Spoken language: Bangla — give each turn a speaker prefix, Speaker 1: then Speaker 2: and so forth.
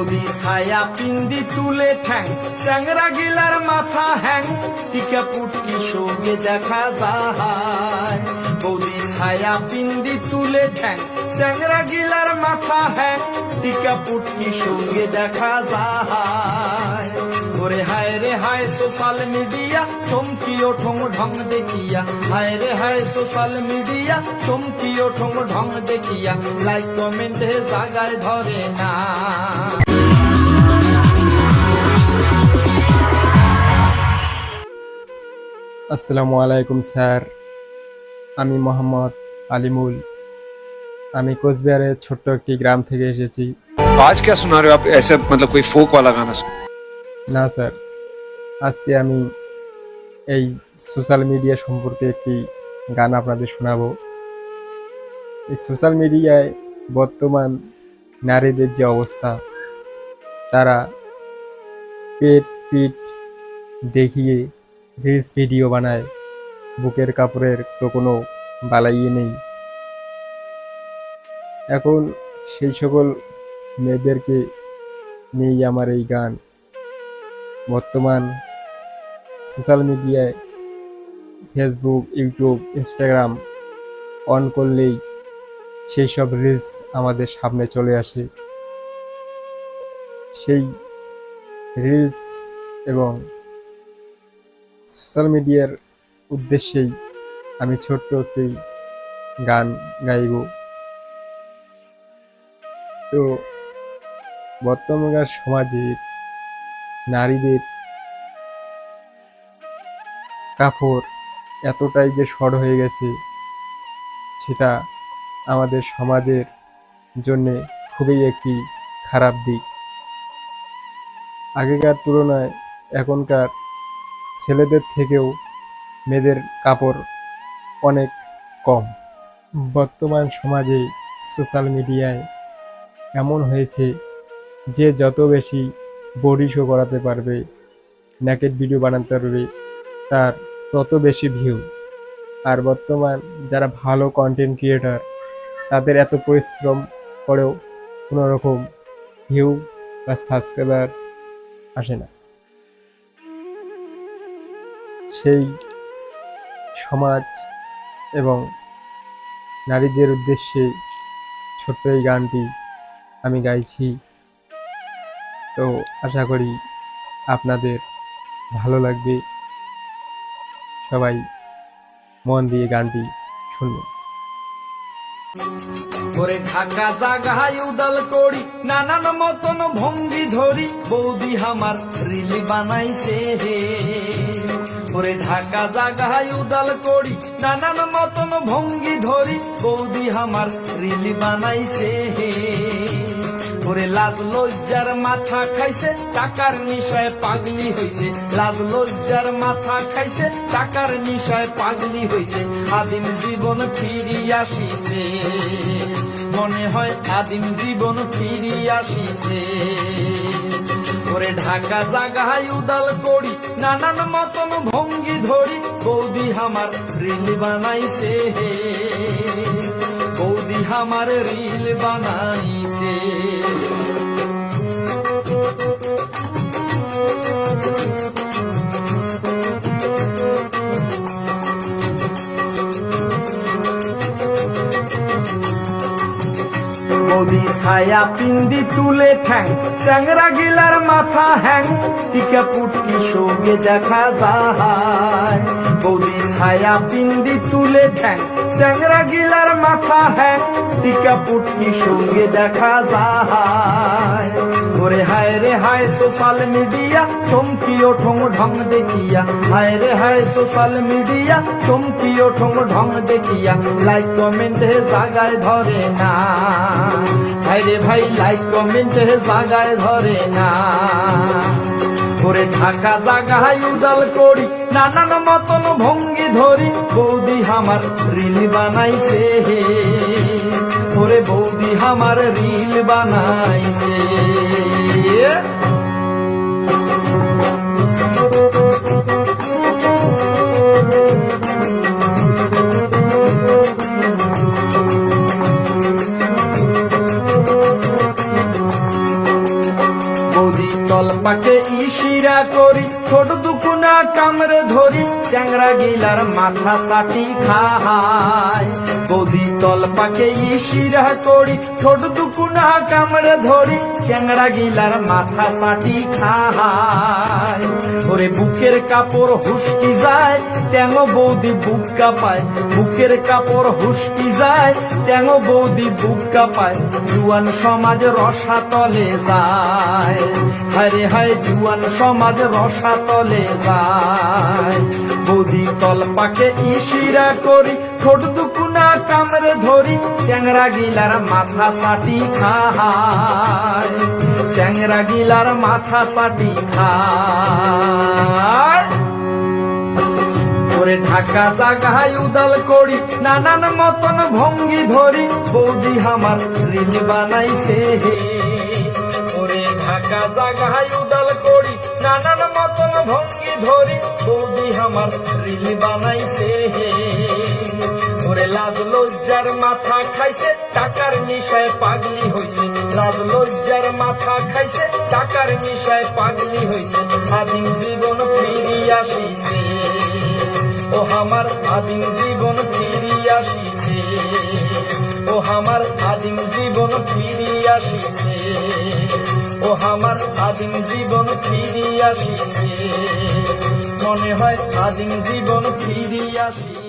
Speaker 1: বৌদি ছায়া পিন্দি তুলে ঠ্যাং। চ্যাংরা গিলার মাথা হ্যাং। টিকা পুটকি সঙ্গে দেখা যায়। বৌদি ছায়া পিন্দি তুলে ঠ্যাং। চ্যাংরা গিলার মাথা হ্যাং। টিকা পুটকি সঙ্গে দেখা যায়। ওরে হায় রে হায়, সোশ্যাল মিডিয়া চমকি ওঠং ঢং দেখিয়া। হায় রে হায়, সোশ্যাল মিডিয়া চমকি ওঠং ঢং দেখিয়া। লাইক কমেন্টে জাগায় ধরে না।
Speaker 2: আসসালামু আলাইকুম স্যার আমি মোহাম্মদ আলিমুল আমি কোচবিহারের ছোট্ট একটি গ্রাম থেকে এসেছি
Speaker 3: तो आज क्या सुना रहे हो आप ऐसे मतलब कोई फोक वाला गाना सुन
Speaker 2: না স্যার আজকে আমি এই সোশ্যাল মিডিয়া সম্পর্কে একটি গান আপনাদের শোনাবো এই সোশ্যাল মিডিয়ায় বর্তমান নারীদের যে অবস্থা তারা পেট পিট দেখিয়ে রিলস ভিডিও বানায়। বুকের কাপড়ের তো কোনো বালাইয়ে নেই। এখন সেই সকল মেয়েদেরকে নিয়েই আমার এই গান। বর্তমান সোশ্যাল মিডিয়ায় ফেসবুক, ইউটিউব, ইনস্টাগ্রাম অন করলেই সেই সব রিলস আমাদের সামনে চলে আসে। সেই রিলস এবং সোশ্যাল মিডিয়ার উদ্দেশ্যেই আমি ছোট্ট একটি গান গাইব। তো বর্তমানকার সমাজে নারীদের কাপড় এতটাই যে শর্ট হয়ে গেছে, সেটা আমাদের সমাজের জন্যে খুবই একটি খারাপ দিক। আগেকার তুলনায় এখনকার ছেলেদের থেকেও মেয়েদের কাপড় অনেক কম। বর্তমান সমাজে সোশ্যাল মিডিয়ায় এমন হয়েছে যে যত বেশি বডি শো করাতে পারবে নেকেড ভিডিও বানাতে পারবে, তার তত বেশি ভিউ আর বর্তমান যারা ভালো কন্টেন্ট ক্রিয়েটার তাদের এত পরিশ্রম করেও কোনো রকম ভিউ বা সাবস্ক্রাইবার আসে না। সেই সমাজ এবং নারীদের উদ্দেশ্যে ছোট্ট এই গানটি আমি গাইছি। তো আশা করি আপনাদের ভালো লাগবে। সবাই মন দিয়ে গানটি শুনবেন
Speaker 1: করে ঢাকা জাগায় উদাল করি, নানান মতন ভঙ্গি ধরি, বৌদি আমার রিল বানাইছে করে ঢাকা জাগায় উদাল করি, নানান মতন ভঙ্গি ধরি, বৌদি আমার রিল বানাইছে হে। ওরে লাজ লজ্জার মাথা খাইছে, টাকার নিশায় পাগলি হইছে। লাজ লজ্জার মাথা খাইছে, টাকার নিশায় পাগলি হইছে। আদিম জীবন ফিরি আসিছে। মনে হয় আদিম জীবন ফিরি আসিছে। ওরে ঢাকা জাগায় উদাল করি, নানান মতন ভঙ্গি ধরি। বৌদি আমার রিল বানাইছে বৌদি আমার রিল বানাইছে। ছায়া পিন্দি তুলে ঠ্যাং। চ্যাংরা গিলার মাথা হ্যাং। টিকা পুটকি সঙ্গে দেখা যায়। বৌদি ছায়া পিন্দি তুলে ঠ্যাং। চ্যাংরা গিলার মাথা হ্যাং। টিকা পুটকি সঙ্গে দেখা যায়। হায় রে হায় সোশ্যাল মিডিয়া চমকি ওঠং ঢং দেখিয়া। হায় রে হায় সোশ্যাল মিডিয়া চমকি ওঠং ঢং দেখিয়া। লাইক কমেন্টে জাগায় ধরে না। ভাই রে ভাই লাইক কমেন্টে জাগায় ধরে না। করে ঢাকা জাগায় উদাল করি, নানান মতন ভঙ্গি ধরি। বৌদি আমার রিল বানাইছে হে। ওরে বৌদি আমার রিল বানাইছে। বৌদি তলপাকে ইশিরা করি ছোট দুকুনা কামড়ে ধরি। চ্যাংরা গিলার মাথা সাটি খায় বৌদি তলপাকে ইশিরা করি ছোট দুকুনা কামড়ে ধরি, চ্যাংরা গিলার মাথা সাটি খায় ওরে বুকের কাপড় হুসকি যায়, ট্যাঙ বৌদি বুক কাপায় বুকের কাপড় হুসকি যায়, ট্যাঙ বৌদি বুক কাপায় জুয়ান সমাজ রসা তলে যায়। হায় হায়, জুয়ান সমাজ রসা তলে যায়। বৌদি তল পাকে ইশিরা করি ছোট দুকুনা কামড়ে ধরি, চ্যাংরা গিলার মাথা খায়, চ্যাংরা গিলার মাথা খায়। ঢাকা জাগায় উদাল করি, নানান মতন ভঙ্গি ধরি, বৌদি আমার রিল বানাইছে ঢাকা জাগায় উদাল করি, নানান মাথা খাইছে, টাকার নিশায় পাগলি হইছে। লাজ লজ্জার মাথা খাইছে, টাকার নিশায় পাগলি হইছে। আদিম জীবন ফিরিয়া আসিছে। ও আমার আদিম জীবন ফিরিয়া আসিছে। ও আমার আদিম জীবন ফিরিয়া আসিছে। ও আমার আদিম জীবন ফিরিয়া আসিছে। মনে হয় আদিম জীবন ফিরিয়া আসিছে।